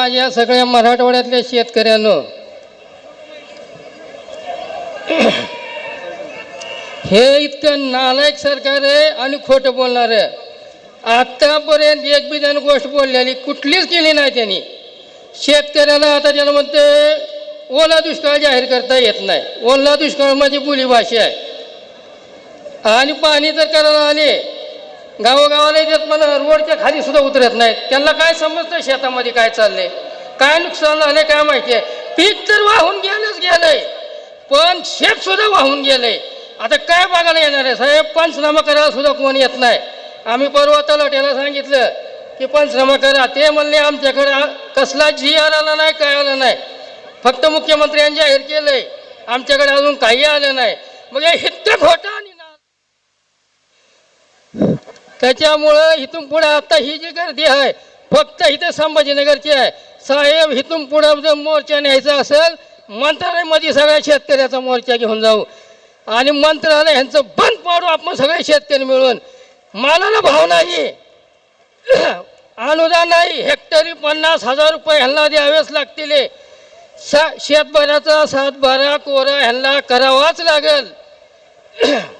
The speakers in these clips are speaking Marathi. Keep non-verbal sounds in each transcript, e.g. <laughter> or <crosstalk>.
माझ्या सगळ्या मराठवाड्यातल्या शेतकऱ्यांनो. हे इतकं नालायक सरकार आहे आणि खोटं बोलणार आहे. आतापर्यंत एक बी त्यानं गोष्ट बोललेली कुठलीच केली नाही त्यांनी. शेतकऱ्याला आता त्याला म्हणते ओला दुष्काळ जाहीर करता येत नाही. ओला दुष्काळ माझी बोलीभाषा आहे. आणि पाणी जर करायला आले. गावोगावाला येतात पण रोडच्या खाली सुद्धा उतरत नाहीत. त्यांना काय समजतं शेतामध्ये काय चाललंय? काय नुकसान झालंय काय माहिती आहे? पीक तर वाहून गेलंच गेलंय पण शेत सुद्धा वाहून गेलंय. आता काय बघायला येणार आहे साहेब? पंचनामा करायला सुद्धा कोण येत नाही. आम्ही परवा तलाट्याला सांगितलं की पंचनामा करा. ते म्हणले आमच्याकडे कसला जी आला नाही काय आलं नाही. फक्त मुख्यमंत्र्यांनी जाहीर केलंय. आमच्याकडे अजून काही आलं नाही. मग हे इतकं आणि त्याच्यामुळं इथून पुढे आता ही जी गर्दी आहे फक्त इथे संभाजीनगरची आहे. साहेब इथून पुढे जर मोर्चा न्यायचा असेल मंत्रालयामध्ये सगळ्या शेतकऱ्याचा मोर्चा घेऊन जाऊ. आणि मंत्रालय ह्यांचं बंद पाडू आपण सगळे शेतकरी मिळून. मालाला भाव नाही. <clears throat> अनुदान नाही. हेक्टरी पन्नास हजार रुपये ह्यांना द्यावेच लागतील. सा शेतभऱ्याचा सातबारा कोरा ह्यांना करावाच लागेल. <clears throat>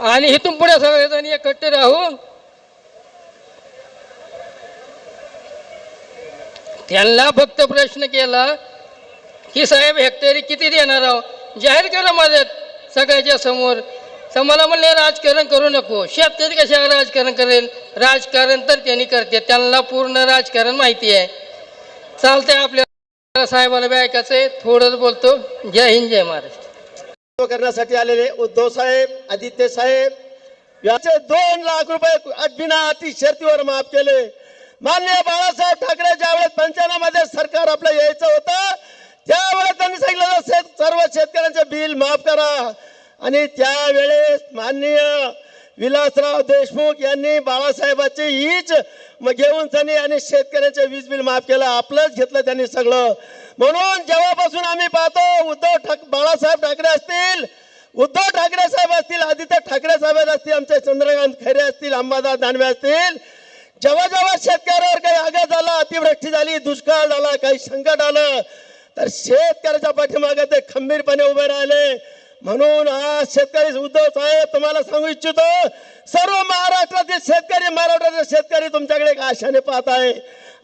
आणि इथून पुढे सगळेजण एकत्र राहू त्यांना फक्त प्रश्न केला की साहेब हेक्टरी किती देणार आहो? जाहीर करा मदत सगळ्याच्या समोर. तर मला म्हणले राजकारण करू नको. शेतकरी कशाला राजकारण करेल? राजकारण तर त्यांनी करते. त्यांना पूर्ण राजकारण माहिती आहे. चालतंय आपल्या साहेबाला बी ऐकायचं आहे थोडंच बोलतो. जय हिंद जय महाराष्ट्र. करण्यासाठी आलेले उद्धव साहेब आदित्य साहेब याचे दोन लाख रुपये बिना अति शर्तीवर माफ केले. मान्य बाळासाहेब ठाकरे ज्यावेळेस पंचायतीमध्ये सरकार आपलं यायचं होतं त्यावेळेस त्यांनी सांगितलं सर्व शेतकऱ्यांचे बिल माफ करा. आणि त्यावेळेस माननीय विलासराव देशमुख यांनी बाळासाहेबाची हीच घेऊन त्यांनी आणि शेतकऱ्यांचे वीज बिल माफ केलं आपलंच घेतलं त्यांनी सगळं. म्हणून जेव्हापासून आम्ही पाहतो उद्धव ठाक बाळासाहेब ठाकरे असतील उद्धव ठाकरे साहेब असतील आदित्य ठाकरे साहेब असतील आमचे चंद्रकांत खैरे असतील अंबादास दानवे असतील जेव्हा जेव्हा शेतकऱ्यावर काही आघात झाला अतिवृष्टी झाली दुष्काळ झाला काही संकट आलं तर शेतकऱ्याच्या पाठीमागे ते खंबीरपणे उभे राहिले. म्हणून आज शेतकरी उद्धव साहेब तुम्हाला सांगू इच्छितो सर्व महाराष्ट्रातील शेतकरी मराठवाड्यातील शेतकरी तुमच्याकडे एक आशाने पाहत आहे.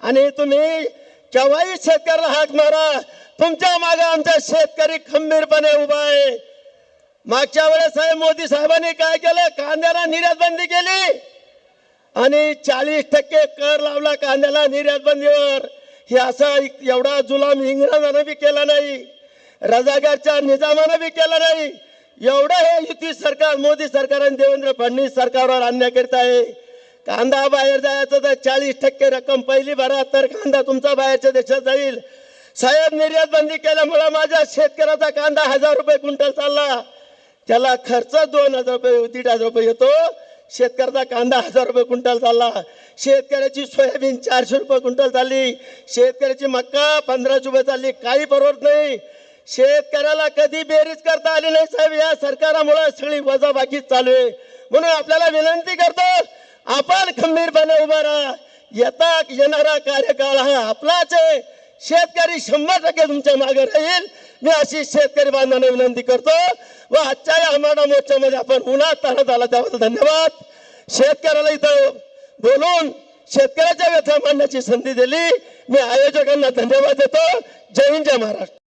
आणि तुम्ही केव्हाही शेतकऱ्याला हाक मारा तुमच्या मागे आमचा शेतकरी खंबीरपणे उभा आहे. मागच्या वेळेस साहेब मोदी साहेबांनी काय केलं? कांद्याला निर्यात बंदी केली. आणि चाळीस टक्के कर लावला कांद्याला निर्यात बंदीवर. हे असा एवढा जुलाम इंग्रजांना बी केला नाही. रजागारच्या निजामानं बी केला नाही. एवढं हे युती सरकार मोदी सरकार आणि देवेंद्र फडणवीस सरकारवर अन्याय आहे. कांदा बाहेर जायचं तर चाळीस टक्के रक्कम पहिली भरा तर कांदा तुमचा बाहेरच्या देशात जाईल. साहेब निर्यात बंदी केल्यामुळे माझ्या शेतकऱ्याचा कांदा हजार रुपये क्विंटल चालला. त्याला खर्च दोन हजार रुपये दीड हजार रुपये येतो. शेतकऱ्याचा कांदा हजार रुपये क्विंटल चालला. शेतकऱ्याची सोयाबीन चारशे रुपये क्विंटल चालली. शेतकऱ्याची मक्का पंधराशे रुपये चालली. काही परवडत नाही. शेतकऱ्याला कधी बेरीज करता आली नाही साहेब? या सरकारामुळे सगळी वजाबाकी चालू आहे. म्हणून आपल्याला विनंती करतो आपण खंबीरपणे उभा राहा. येता येणारा कार्यकाळ हा आपलाच आहे. शेतकरी शंभर टक्के तुमच्या मागे राहील. मी अशी शेतकरी बांधवांना विनंती करतो व आजच्या या हमाडा मोर्चामध्ये आपण उन्हात ताणत आला त्याबद्दल धन्यवाद. शेतकऱ्याला इथं बोलून शेतकऱ्याच्या व्यथा मांडण्याची संधी दिली. मी आयोजकांना धन्यवाद देतो. जय हिंद जय महाराष्ट्र.